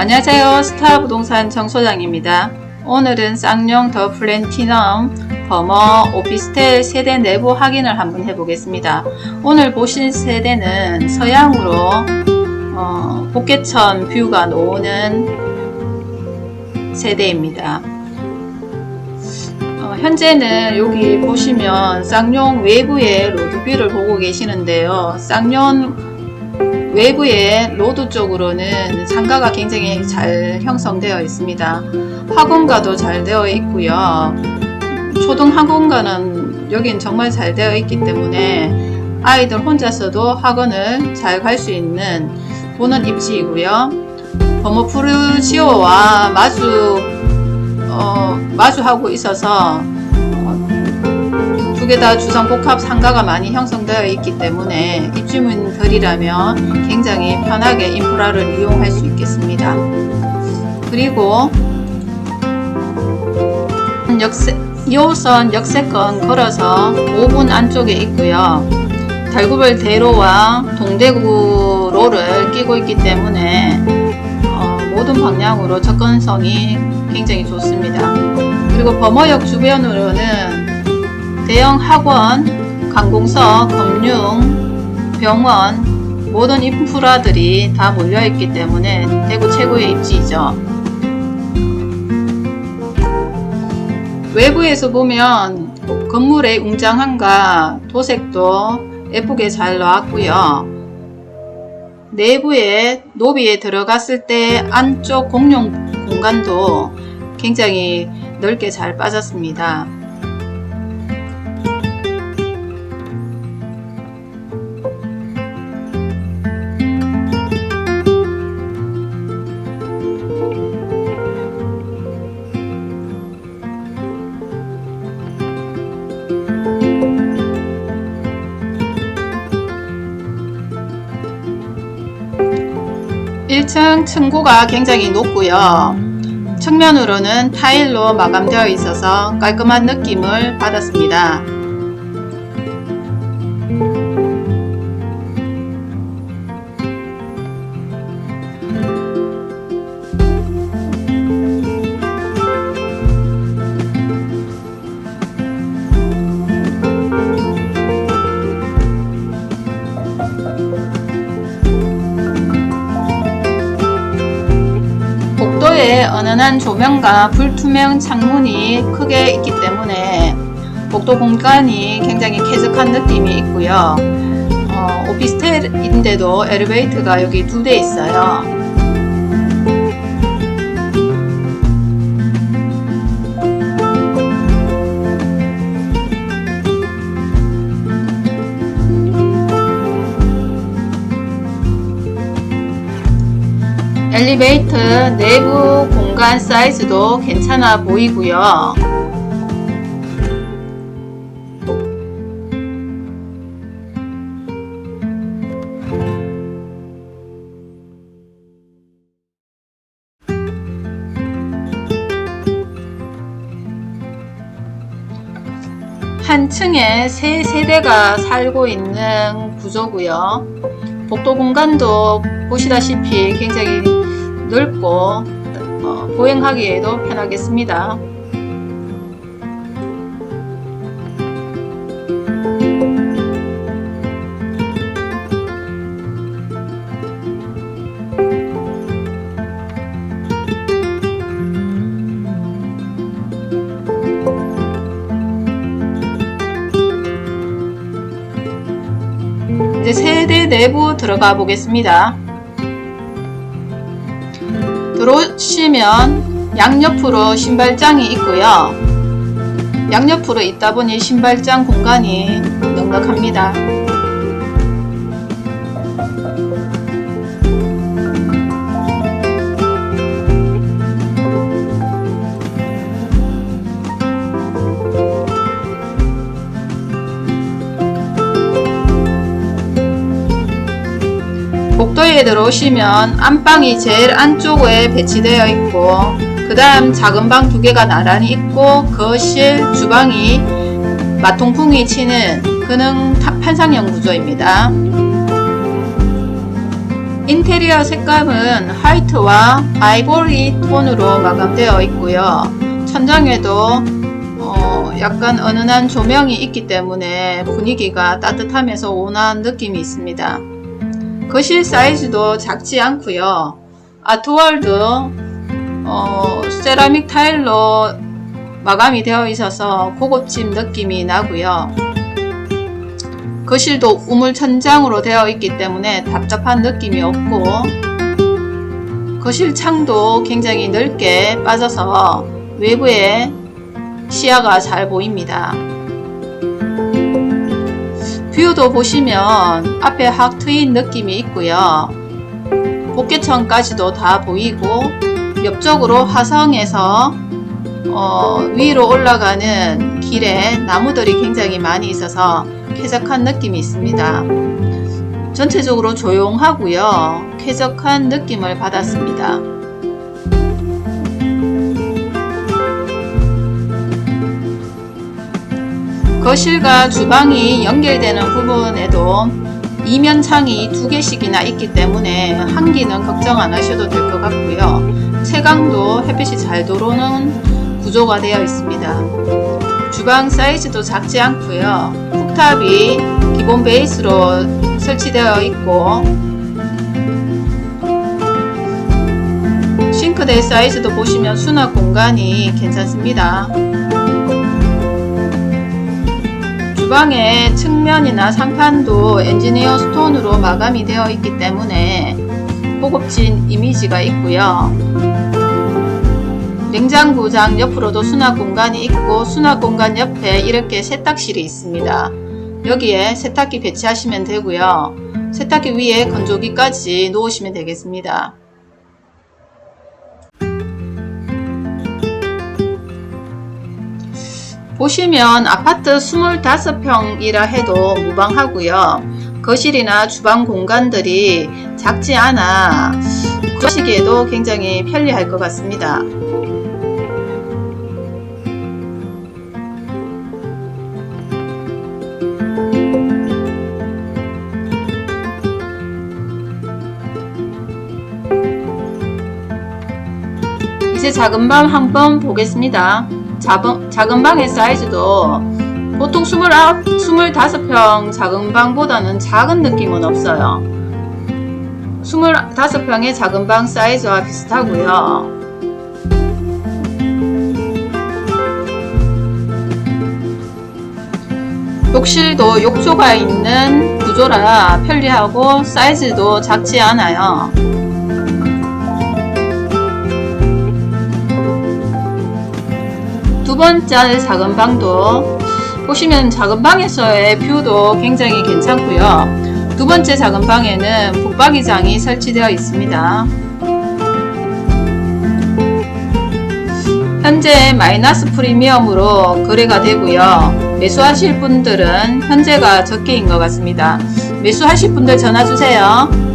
안녕하세요. 스타 부동산 정 소장입니다. 오늘은 쌍용 더 플래티넘 버머 오피스텔 세대 내부 확인을 한번 해보겠습니다. 오늘 보실 세대는 서양으로 어, 복개천 뷰가 나오는 세대입니다. 어, 현재는 여기 보시면 쌍용 외부의 로드뷰를 보고 계시는데요. 쌍용 외부의 로드 쪽으로는 상가가 굉장히 잘 형성되어 있습니다. 학원가도 잘 되어 있고요. 초등 학원가는 여긴 정말 잘 되어 있기 때문에 아이들 혼자서도 학원을 잘 갈 수 있는 보는 입지이고요. 버머푸르시오와 마주 어, 마주하고 있어서 두 개 다 주상복합 상가가 많이 형성되어 있기 때문에 입주민들이라면 굉장히 편하게 인프라를 이용할 수 있겠습니다. 그리고 역세, 2호선 역세권 걸어서 5분 안쪽에 있고요. 달구별 대로와 동대구로를 끼고 있기 때문에 어, 모든 방향으로 접근성이 굉장히 좋습니다. 그리고 범어역 주변으로는 대형 학원, 관공서, 금융, 병원 모든 인프라들이 다 몰려 있기 때문에 대구 최고의 입지이죠. 외부에서 보면 건물의 웅장함과 도색도 예쁘게 잘 나왔고요. 내부에 노비에 들어갔을 때 안쪽 공용 공간도 굉장히 넓게 잘 빠졌습니다. 일층 층고가 굉장히 높고요. 측면으로는 타일로 마감되어 있어서 깔끔한 느낌을 받았습니다. 은은한 조명과 불투명 창문이 크게 있기 때문에 복도 공간이 굉장히 쾌적한 느낌이 있고요. 어, 오피스텔인데도 엘리베이터가 여기 두 대 있어요. 엘리베이터 내부 공간 사이즈도 괜찮아 보이고요. 한 층에 세 세대가 살고 있는 구조고요. 복도 공간도 보시다시피 굉장히 넓고 어, 보행하기에도 편하겠습니다. 이제 세대 내부 들어가 보겠습니다. 들어오시면 양옆으로 신발장이 있고요. 양옆으로 있다 보니 신발장 공간이 넉넉합니다. 복도에 들어오시면 안방이 제일 안쪽에 배치되어 있고 그 다음 작은 방 두 개가 나란히 있고 거실, 주방이 마통풍이 치는 탑- 판상형 구조입니다. 인테리어 색감은 화이트와 아이보리 톤으로 마감되어 있고요. 천장에도 어, 약간 은은한 조명이 있기 때문에 분위기가 따뜻하면서 온화한 느낌이 있습니다. 거실 사이즈도 작지 않고요. 아트월드 어, 세라믹 타일로 마감이 되어 있어서 고급진 느낌이 나고요. 거실도 우물 천장으로 되어 있기 때문에 답답한 느낌이 없고 거실 창도 굉장히 넓게 빠져서 외부에 시야가 잘 보입니다. 뷰도 보시면 앞에 확 트인 느낌이 있고요. 복개천까지도 다 보이고 옆쪽으로 화성에서 어, 위로 올라가는 길에 나무들이 굉장히 많이 있어서 쾌적한 느낌이 있습니다. 전체적으로 조용하고요. 쾌적한 느낌을 받았습니다. 거실과 주방이 연결되는 부분에도 이면 창이 두 개씩이나 있기 때문에 한기는 걱정 안 하셔도 될 것 같고요. 채광도 햇빛이 잘 들어오는 구조가 되어 있습니다. 주방 사이즈도 작지 않고요. 쿡탑이 기본 베이스로 설치되어 있고 싱크대 사이즈도 보시면 수납 공간이 괜찮습니다. 주방의 측면이나 상판도 엔지니어 스톤으로 마감이 되어 있기 때문에 고급진 이미지가 있고요. 냉장고장 옆으로도 수납 공간이 있고 수납 공간 옆에 이렇게 세탁실이 있습니다. 여기에 세탁기 배치하시면 되고요. 세탁기 위에 건조기까지 놓으시면 되겠습니다. 보시면 아파트 25평이라 해도 무방하고요. 거실이나 주방 공간들이 작지 않아 그러시기에도 굉장히 편리할 것 같습니다. 이제 작은 방 한번 보겠습니다. 작은, 작은 방의 사이즈도 보통 29, 25평 작은 방보다는 작은 느낌은 없어요. 25평의 작은 방 사이즈와 비슷하고요. 욕실도 욕조가 있는 구조라 편리하고 사이즈도 작지 않아요. 두 번째 작은 방도 보시면 작은 방에서의 뷰도 굉장히 괜찮고요. 두 번째 작은 방에는 북박이장이 설치되어 있습니다. 현재 마이너스 프리미엄으로 거래가 되고요. 매수하실 분들은 현재가 적게인 것 같습니다. 매수하실 분들 전화 주세요.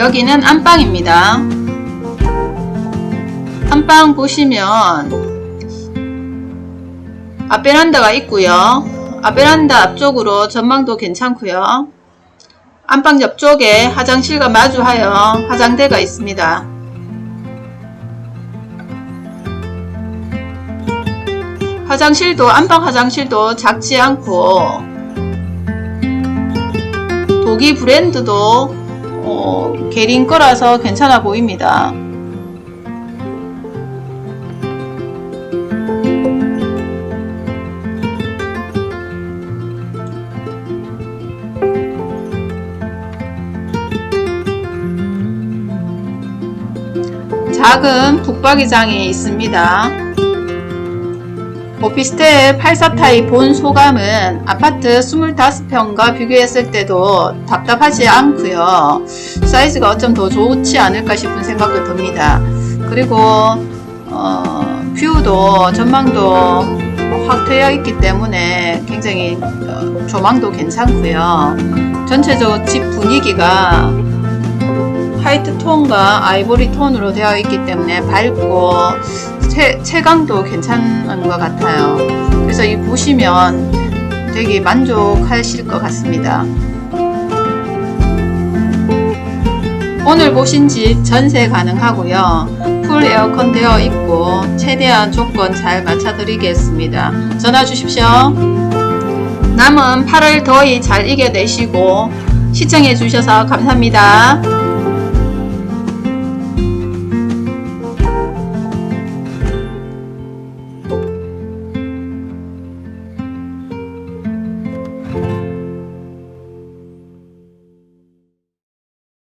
여기는 안방입니다. 안방 보시면 앞베란다가 있고요. 앞베란다 앞쪽으로 전망도 괜찮고요. 안방 옆쪽에 화장실과 마주하여 화장대가 있습니다. 화장실도 안방 화장실도 작지 않고 독일 브랜드도 어, 게린 거라서 괜찮아 보입니다. 작은 북박이장이 있습니다. 오피스텔 84타입 본 소감은 아파트 25평과 비교했을 때도 답답하지 않고요. 사이즈가 어쩜 더 좋지 않을까 싶은 생각도 듭니다. 그리고 어, 뷰도 전망도 확 트여 있기 때문에 굉장히 어, 조망도 괜찮고요. 전체적으로 집 분위기가 화이트 톤과 아이보리 톤으로 되어 있기 때문에 밝고 체, 체감도 괜찮은 것 같아요. 그래서 이 보시면 되게 만족하실 것 같습니다. 오늘 보신 집 전세 가능하고요. 풀 에어컨 되어 있고 최대한 조건 잘 맞춰 드리겠습니다. 전화 주십시오. 남은 8월 더위 잘 이겨내시고 시청해 주셔서 감사합니다.